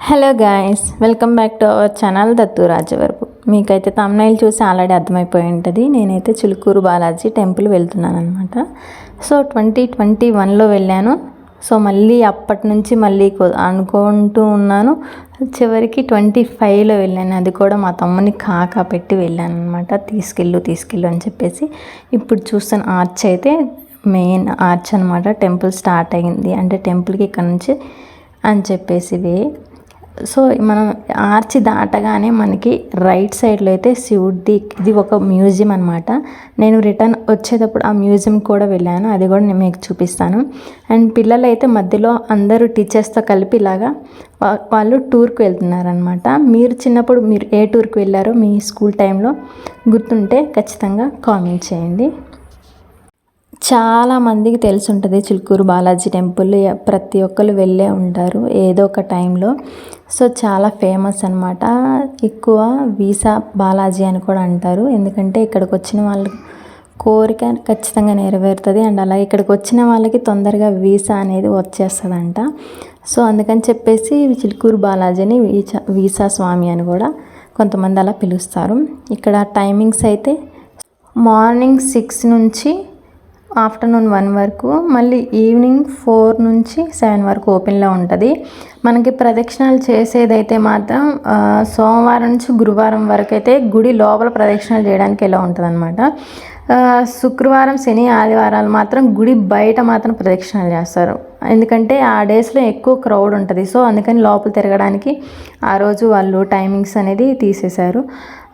Hello guys welcome back to our channel Dattu Rajavarapu. మీకైతే thumbnail చూసి already అర్థమైపోయి ఉంటుంది. నేనైతే చిలుకూరు బాలాజీ టెంపుల్ వెళ్తున్నాను అనమాట సో ట్వంటీ ట్వంటీ వన్లో వెళ్ళాను. సో మళ్ళీ అప్పటి నుంచి మళ్ళీ అనుకుంటూ ఉన్నాను. చివరికి ట్వంటీ ఫైవ్లో వెళ్ళాను. అది కూడా మా తమ్ముని కాకా పెట్టి వెళ్ళాను అనమాట తీసుకెళ్ళు తీసుకెళ్ళు అని చెప్పేసి. ఇప్పుడు చూస్తున్న ఆర్చ్ అయితే మెయిన్ ఆర్చ్ అనమాట టెంపుల్ స్టార్ట్ అయింది. అంటే టెంపుల్కి ఇక్కడ నుంచి అని చెప్పేసి వే సో మనం ఆర్చి దాటగానే మనకి రైట్ సైడ్లో అయితే శివుడిది ఇది ఒక మ్యూజియం అనమాట నేను రిటర్న్ వచ్చేటప్పుడు ఆ మ్యూజియం కూడా వెళ్ళాను అది కూడా నేను మీకు చూపిస్తాను. అండ్ పిల్లలు అయితే మధ్యలో అందరూ టీచర్స్తో కలిపి ఇలాగా వాళ్ళు టూర్కి వెళ్తున్నారనమాట మీరు చిన్నప్పుడు మీరు ఏ టూర్కి వెళ్ళారో మీ స్కూల్ టైంలో గుర్తుంటే ఖచ్చితంగా కామెంట్ చేయండి. చాలా మందికి తెలిసి ఉంటుంది చిలుకూరు బాలాజీ టెంపుల్. ప్రతి ఒక్కరు వెళ్ళే ఉంటారు ఏదో ఒక టైంలో. సో చాలా ఫేమస్ అనమాట ఎక్కువ వీసా బాలాజీ అని కూడా అంటారు. ఎందుకంటే ఇక్కడికి వచ్చిన వాళ్ళు కోరిక ఖచ్చితంగా నెరవేరుతుంది. అండ్ అలాగే ఇక్కడికి వచ్చిన వాళ్ళకి తొందరగా వీసా అనేది వచ్చేస్తుందంట. సో అందుకని చెప్పేసి చిలుకూరు బాలాజీని వీసా వీసా స్వామి అని కూడా కొంతమంది అలా పిలుస్తారు. ఇక్కడ టైమింగ్స్ అయితే మార్నింగ్ సిక్స్ నుంచి ఆఫ్టర్నూన్ వన్ వరకు మళ్ళీ ఈవినింగ్ ఫోర్ నుంచి సెవెన్ వరకు ఓపెన్లో ఉంటుంది. మనకి ప్రదక్షిణాలు చేసేదైతే మాత్రం సోమవారం నుంచి గురువారం వరకు అయితే గుడి లోపల ప్రదక్షిణాలు చేయడానికి ఎలా ఉంటుంది అనమాట శుక్రవారం శని ఆదివారాలు మాత్రం గుడి బయట మాత్రం ప్రదక్షిణాలు చేస్తారు. ఎందుకంటే ఆ డేస్లో ఎక్కువ క్రౌడ్ ఉంటుంది. సో అందుకని లోపల తిరగడానికి ఆ రోజు వాళ్ళు టైమింగ్స్ అనేది తీసేశారు.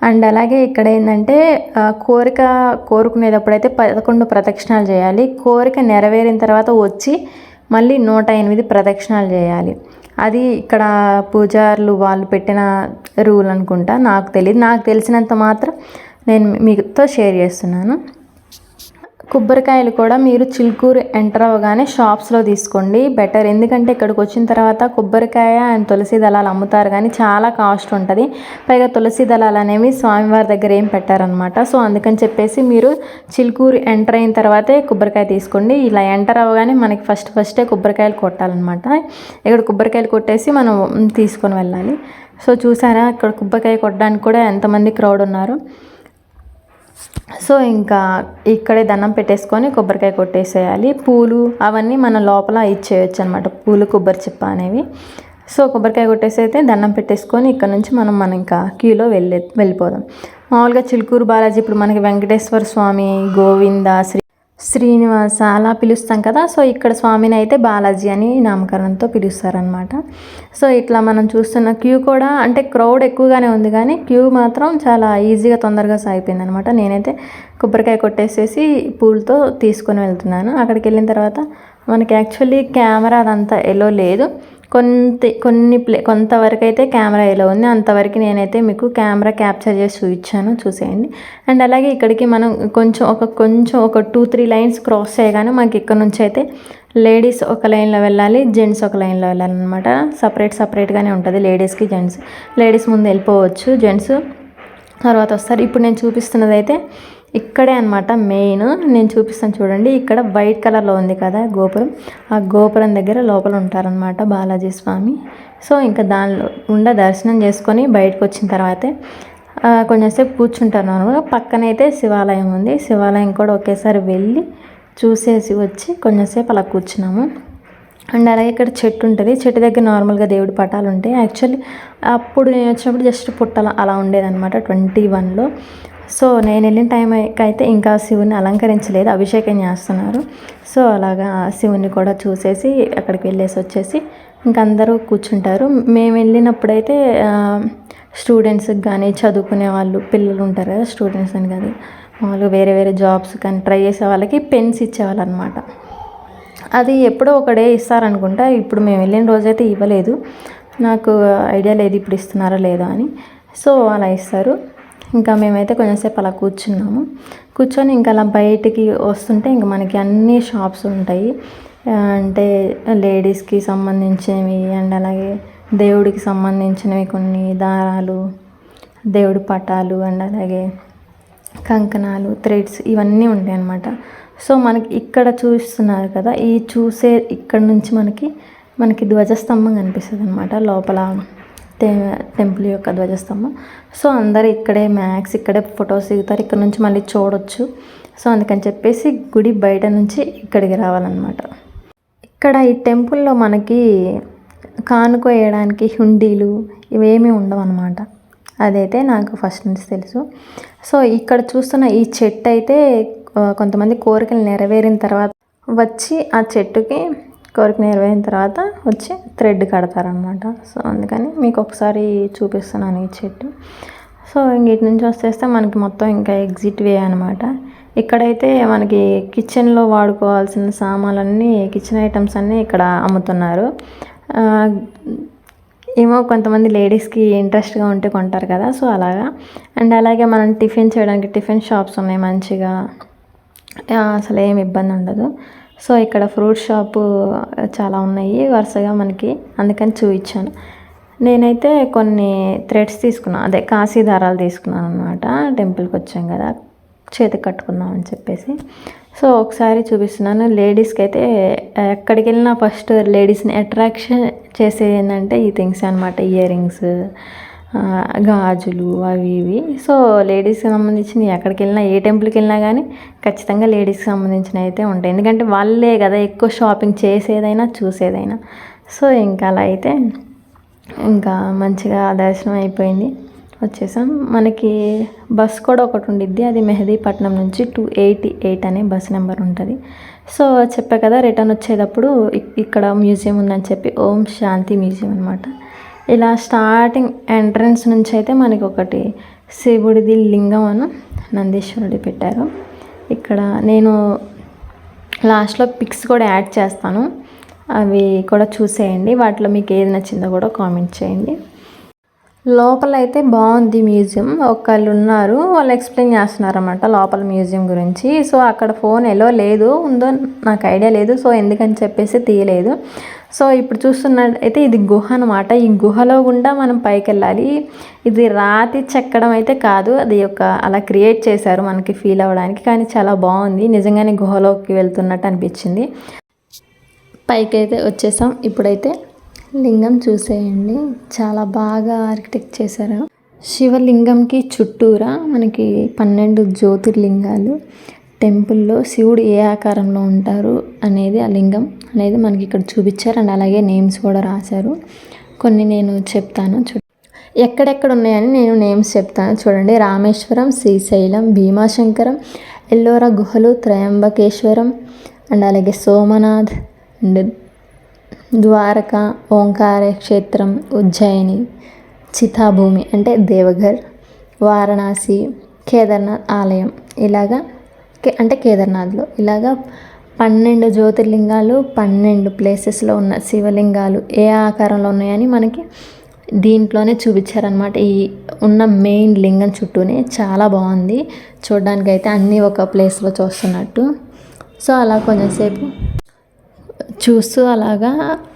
అండ్ అలాగే ఇక్కడ ఏంటంటే కోరిక కోరుకునేటప్పుడైతే పదకొండు ప్రదక్షిణాలు చేయాలి. కోరిక నెరవేరిన తర్వాత వచ్చి మళ్ళీ నూట ఎనిమిది ప్రదక్షిణాలు చేయాలి. అది ఇక్కడ పూజారులు వాళ్ళు పెట్టిన రూల్ అనుకుంటా. నాకు తెలియదు నాకు తెలిసినంత మాత్రం నేను మీతో షేర్ చేస్తున్నాను. కొబ్బరికాయలు కూడా మీరు చిలుకూరు ఎంటర్ అవ్వగానే షాప్స్లో తీసుకోండి. బెటర్ ఎందుకంటే ఇక్కడికి వచ్చిన తర్వాత కొబ్బరికాయ అండ్ తులసి దళాలు అమ్ముతారు. కానీ చాలా కాస్ట్ ఉంటుంది. పైగా తులసి దళాలు అనేవి స్వామివారి దగ్గర ఏం పెట్టారనమాట సో అందుకని చెప్పేసి మీరు చిలుకూరు ఎంటర్ అయిన తర్వాతే కొబ్బరికాయ తీసుకోండి. ఇలా ఎంటర్ అవ్వగానే మనకి ఫస్ట్ ఫస్టే కొబ్బరికాయలు కొట్టాలన్నమాట. ఇక్కడ కొబ్బరికాయలు కొట్టేసి మనం తీసుకొని వెళ్ళాలి. సో చూసారా? ఇక్కడ కొబ్బరికాయ కొట్టడానికి కూడా ఎంతమంది క్రౌడ్ ఉన్నారు. సో ఇంకా ఇక్కడే దండం పెట్టేసుకొని కొబ్బరికాయ కొట్టేసేయాలి. పూలు అవన్నీ మన లోపల ఇచ్చేయచ్చు అనమాట పూలు కొబ్బరి చిప్ప అనేవి. సో కొబ్బరికాయ కొట్టేసి అయితే దండం పెట్టేసుకొని ఇక్కడ నుంచి మనం మన ఇంకా క్యూలో వెళ్ళే వెళ్ళిపోదాం. మామూలుగా చిలుకూరు బాలాజీ ఇప్పుడు మనకి వెంకటేశ్వర స్వామి గోవింద శ్రీ శ్రీనివాస అలా పిలుస్తాం కదా సో ఇక్కడ స్వామిని అయితే బాలాజీ అని నామకరణంతో పిలుస్తారనమాట సో ఇట్లా మనం చూస్తున్న క్యూ కూడా అంటే క్రౌడ్ ఎక్కువగానే ఉంది కానీ క్యూ మాత్రం చాలా ఈజీగా తొందరగా సాగిపోయింది అనమాట నేనైతే కొబ్బరికాయ కొట్టేసేసి పూలతో తీసుకొని వెళ్తున్నాను. అక్కడికి వెళ్ళిన తర్వాత మనకి యాక్చువల్లీ కెమెరా అదంతా ఎలో లేదు. కొంత కొన్ని ప్లే కొంతవరకు అయితే కెమెరా ఎలా ఉంది అంతవరకు నేనైతే మీకు కెమెరా క్యాప్చర్ చేసి చూపించాను చూసేయండి. అండ్ అలాగే ఇక్కడికి మనం కొంచెం ఒక కొంచెం ఒక టూ త్రీ లైన్స్ క్రాస్ చేయగానే మనకి ఇక్కడ నుంచి అయితే లేడీస్ ఒక లైన్లో వెళ్ళాలి జెంట్స్ ఒక లైన్లో వెళ్ళాలన్నమాట. సపరేట్ సపరేట్గానే ఉంటుంది లేడీస్కి జెంట్స్. లేడీస్ ముందు వెళ్ళిపోవచ్చు జెంట్స్. తర్వాత వస్తారు. ఇప్పుడు నేను చూపిస్తున్నది అయితే ఇక్కడే అనమాట మెయిన్. నేను చూపిస్తాను చూడండి. ఇక్కడ వైట్ కలర్లో ఉంది కదా గోపురం. ఆ గోపురం దగ్గర లోపల ఉంటారనమాట బాలాజీ స్వామి. సో ఇంకా దానిలో ఉండ దర్శనం చేసుకొని బయటకు వచ్చిన తర్వాతే కొంచెంసేపు కూర్చుంటాను పక్కనైతే శివాలయం ఉంది. శివాలయం కూడా ఒకేసారి వెళ్ళి చూసేసి వచ్చి కొంచెంసేపు అలా కూర్చున్నాము. అండ్ అలాగే ఇక్కడ చెట్టు ఉంటుంది. చెట్టు దగ్గర నార్మల్గా దేవుడి పటాలు ఉంటాయి. యాక్చువల్లీ అప్పుడు నేను వచ్చినప్పుడు జస్ట్ పుట్టల అలా ఉండేదన్నమాట ట్వంటీ వన్లో. సో నేను వెళ్ళిన టైం అయితే ఇంకా శివుని అలంకరించలేదు అభిషేకం చేస్తున్నారు. సో అలాగా శివుని కూడా చూసేసి అక్కడికి వెళ్ళేసి వచ్చేసి ఇంక అందరూ కూర్చుంటారు. మేము వెళ్ళినప్పుడైతే స్టూడెంట్స్కి కానీ చదువుకునే వాళ్ళు పిల్లలు ఉంటారు కదా స్టూడెంట్స్ అని కాదు. వాళ్ళు వేరే వేరే జాబ్స్ కానీ ట్రై చేసే వాళ్ళకి పెన్స్ ఇచ్చేవాళ్ళు అనమాట అది ఎప్పుడో ఒకడే ఇస్తారనుకుంటా ఇప్పుడు మేము వెళ్ళిన రోజైతే ఇవ్వలేదు. నాకు ఐడియా లేదు ఇప్పుడు ఇస్తున్నారా లేదా అని. సో అలా ఇస్తారు. ఇంకా మేమైతే కొంచెంసేపు అలా కూర్చున్నాము. కూర్చొని ఇంకా అలా బయటికి వస్తుంటే ఇంకా మనకి అన్ని షాప్స్ ఉంటాయి. అంటే లేడీస్కి సంబంధించినవి అండ్ అలాగే దేవుడికి సంబంధించినవి కొన్ని దారాలు దేవుడి పటాలు అండ్ అలాగే కంకణాలు థ్రెడ్స్ ఇవన్నీ ఉంటాయి అన్నమాట. సో మనకి ఇక్కడ చూస్తున్నారు కదా ఈ చూసే ఇక్కడ నుంచి మనకి మనకి ధ్వజస్తంభం కనిపిస్తుంది అనమాట లోపల. టెంపుల్ యొక్క ధ్వజస్తంభం. సో అందరు ఇక్కడే మ్యాక్స్ ఇక్కడే ఫొటోస్ దిగుతారు. ఇక్కడ నుంచి మళ్ళీ చూడొచ్చు. సో అందుకని చెప్పేసి గుడి బయట నుంచి ఇక్కడికి రావాలన్నమాట. ఇక్కడ ఈ టెంపుల్లో మనకి కానుక వేయడానికి హుండీలు ఇవేమీ ఉండవు అనమాట అదైతే నాకు ఫస్ట్ నుంచి తెలుసు. సో ఇక్కడ చూస్తున్న ఈ చెట్టు అయితే కొంతమంది కోరికలు నెరవేరిన తర్వాత వచ్చి ఆ చెట్టుకి కోరిక నెరవేరిన తర్వాత వచ్చి థ్రెడ్ కడతారనమాట సో అందుకని మీకు ఒకసారి చూపిస్తున్నాను ఈ చెట్టు. సో ఇంకటి నుంచి వచ్చేస్తే మనకి మొత్తం ఇంకా ఎగ్జిట్ వే అనమాట ఇక్కడైతే మనకి కిచెన్లో వాడుకోవాల్సిన సామాన్లన్నీ కిచెన్ ఐటమ్స్ అన్నీ ఇక్కడ అమ్ముతున్నారు. ఏమో కొంతమంది లేడీస్కి ఇంట్రెస్ట్గా ఉంటే కొంటారు కదా సో అలాగా. అండ్ అలాగే మనం టిఫిన్ చేయడానికి టిఫిన్ షాప్స్ ఉన్నాయి మంచిగా. అసలు ఏమి ఇబ్బంది ఉండదు. సో ఇక్కడ ఫ్రూట్ షాపు చాలా ఉన్నాయి వరుసగా మనకి అందుకని చూపించాను. నేనైతే కొన్ని థ్రెడ్స్ తీసుకున్నాను అదే కాశీ దారాలు తీసుకున్నాను అనమాట టెంపుల్కి వచ్చాం కదా చేతికి కట్టుకుందాం అని చెప్పేసి. సో ఒకసారి చూపిస్తున్నాను లేడీస్కి అయితే ఎక్కడికి వెళ్ళినా ఫస్ట్ లేడీస్ని అట్రాక్షన్ చేసేది ఏంటంటే ఈ థింగ్స్ అనమాట ఇయర్ రింగ్స్ గాజులు అవి ఇవి. సో లేడీస్కి సంబంధించిన ఎక్కడికి వెళ్ళినా ఏ టెంపుల్కి వెళ్ళినా కానీ ఖచ్చితంగా లేడీస్కి సంబంధించినవి అయితే ఉంటాయి. ఎందుకంటే వాళ్ళే కదా ఎక్కువ షాపింగ్ చేసేదైనా చూసేదైనా. సో ఇంకా అలా అయితే ఇంకా మంచిగా దర్శనం అయిపోయింది. వచ్చేసాం. మనకి బస్ కూడా ఒకటి ఉండిద్ది. అది మెహదీపట్నం నుంచి టూ ఎయిటీ ఎయిట్ అనే బస్ నెంబర్ ఉంటుంది. సో చెప్పా కదా రిటర్న్ వచ్చేటప్పుడు ఇక్కడ మ్యూజియం ఉందని చెప్పి ఓం శాంతి మ్యూజియం అనమాట ఇలా స్టార్టింగ్ ఎంట్రన్స్ నుంచి అయితే మనకి ఒకటి శివుడిది లింగం అని నందీశ్వరుడి పెట్టారు. ఇక్కడ నేను లాస్ట్లో పిక్స్ కూడా యాడ్ చేస్తాను. అవి కూడా చూసేయండి. వాటిలో మీకు ఏది నచ్చిందో కూడా కామెంట్ చేయండి. లోపల అయితే బాగుంది మ్యూజియం. ఒకళ్ళు ఉన్నారు వాళ్ళు ఎక్స్ప్లెయిన్ చేస్తున్నారు అనమాట లోపల మ్యూజియం గురించి. సో అక్కడ ఫోన్ ఎలా లేదు. ఉందో నాకు ఐడియా లేదు. సో ఎందుకని చెప్పేసి తీయలేదు. సో ఇప్పుడు చూస్తున్నట్టయితే ఇది గుహ అనమాట ఈ గుహలో గుండా మనం పైకి వెళ్ళాలి ఇది రాతి చెక్కడం అయితే కాదు. అది ఒక అలా క్రియేట్ చేశారు మనకి ఫీల్ అవ్వడానికి. కానీ చాలా బాగుంది. నిజంగానే గుహలోకి వెళ్తున్నట్టు అనిపించింది. పైకి అయితే వచ్చేసాం. ఇప్పుడైతే లింగం చూసేయండి. చాలా బాగా ఆర్కిటెక్ట్ చేశారు. శివలింగంకి చుట్టూరా మనకి పన్నెండు జ్యోతిర్లింగాలు. టెంపుల్లో శివుడు ఏ ఆకారంలో ఉంటారు అనేది ఆ లింగం అనేది మనకి ఇక్కడ చూపించారు అండ్ అలాగే నేమ్స్ కూడా రాశారు. కొన్ని నేను చెప్తాను చూ ఎక్కడెక్కడ ఉన్నాయని నేను నేమ్స్ చెప్తాను చూడండి. రామేశ్వరం శ్రీశైలం భీమాశంకరం ఎల్లోరా గుహలు త్రయంబకేశ్వరం అండ్ అలాగే సోమనాథ్ అండ్ ద్వారక ఓంకార క్షేత్రం ఉజ్జయిని చితాభూమి అంటే దేవఘర్ వారణాసి కేదార్నాథ్ ఆలయం ఇలాగా అంటే కేదార్నాథ్లో. ఇలాగా పన్నెండు జ్యోతిర్లింగాలు పన్నెండు ప్లేసెస్లో ఉన్న శివలింగాలు ఏ ఆకారంలో ఉన్నాయని మనకి దీంట్లోనే చూపించారనమాట ఈ ఉన్న మెయిన్ లింగం చుట్టూనే చాలా బాగుంది. చూడడానికైతే అన్నీ ఒక ప్లేస్లో చూస్తున్నట్టు. సో అలా కొంచెంసేపు చూస్తూ అలాగా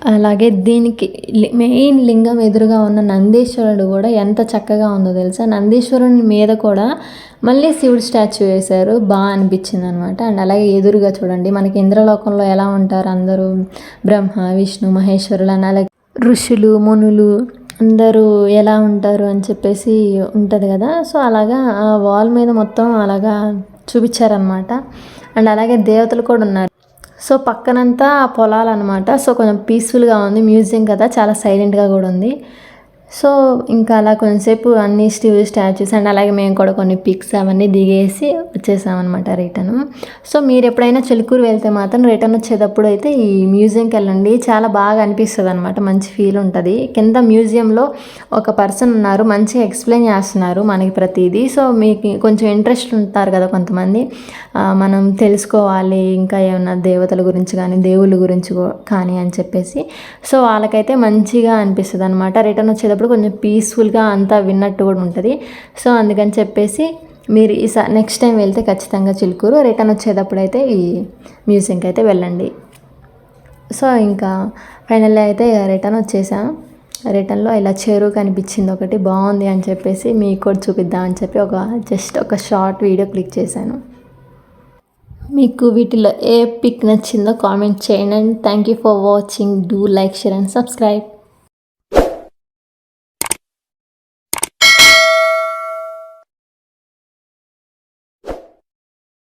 అలాగే దీనికి మెయిన్ లింగం ఎదురుగా ఉన్న నందీశ్వరుడు కూడా ఎంత చక్కగా ఉందో తెలుసా? నందీశ్వరుని మీద కూడా మళ్ళీ శివుడు స్టాచ్యూ వేశారు. బాగా అనిపించింది అనమాట అండ్ అలాగే ఎదురుగా చూడండి మనకి ఇంద్రలోకంలో ఎలా ఉంటారు అందరూ? బ్రహ్మ విష్ణు మహేశ్వరులు అని అలాగే ఋషులు మునులు అందరూ ఎలా ఉంటారు అని చెప్పేసి ఉంటుంది కదా? సో అలాగా ఆ వాల్ మీద మొత్తం అలాగా చూపించారనమాట. అండ్ అలాగే దేవతలు కూడా ఉన్నారు. సో పక్కనంతా పొలాలు అనమాట సో కొంచెం పీస్ఫుల్గా ఉంది. మ్యూజియం కదా చాలా సైలెంట్గా కూడా ఉంది. సో ఇంకా అలా కొంతసేపు అన్ని స్టీవ్ స్టాచ్యూస్ అండ్ అలాగే మేము కూడా కొన్ని పిక్స్ అవన్నీ దిగేసి వచ్చేసామన్నమాట రిటర్న్ సో మీరు ఎప్పుడైనా చిలుకూరు వెళ్తే మాత్రం రిటర్న్ వచ్చేటప్పుడు అయితే ఈ మ్యూజియంకి వెళ్ళండి. చాలా బాగా అనిపిస్తుంది అనమాట మంచి ఫీల్ ఉంటుంది. కింద మ్యూజియంలో ఒక పర్సన్ ఉన్నారు. మంచిగా ఎక్స్ప్లెయిన్ చేస్తున్నారు మనకి ప్రతిదీ. సో మీకు కొంచెం ఇంట్రెస్ట్ ఉంటారు కదా కొంతమంది. మనం తెలుసుకోవాలి. ఇంకా ఏమన్నా దేవతల గురించి కానీ దేవుళ్ళ గురించి కానీ అని చెప్పేసి. సో వాళ్ళకైతే మంచిగా అనిపిస్తుంది అనమాట రిటర్న్ వచ్చేటప్పుడు వచ్చేటప్పుడు కొంచెం పీస్ఫుల్గా అంతా విన్నట్టు కూడా ఉంటుంది. సో అందుకని చెప్పేసి మీరు ఈ నెక్స్ట్ టైం వెళ్తే ఖచ్చితంగా చిలుకూరు. రిటర్న్ వచ్చేటప్పుడు అయితే ఈ మ్యూజియంకి అయితే వెళ్ళండి. సో ఇంకా ఫైనల్లీ అయితే రిటర్న్ వచ్చేసాం. రిటర్న్లో ఇలా చెరువు కనిపించింది ఒకటి బాగుంది అని చెప్పేసి మీకు కూడా చూపిద్దాం అని చెప్పి ఒక జస్ట్ ఒక షార్ట్ వీడియో క్లిక్ చేశాను. మీకు వీటిలో ఏ పిక్ నచ్చిందో కామెంట్ చేయండి. Thank you for watching do like share and subscribe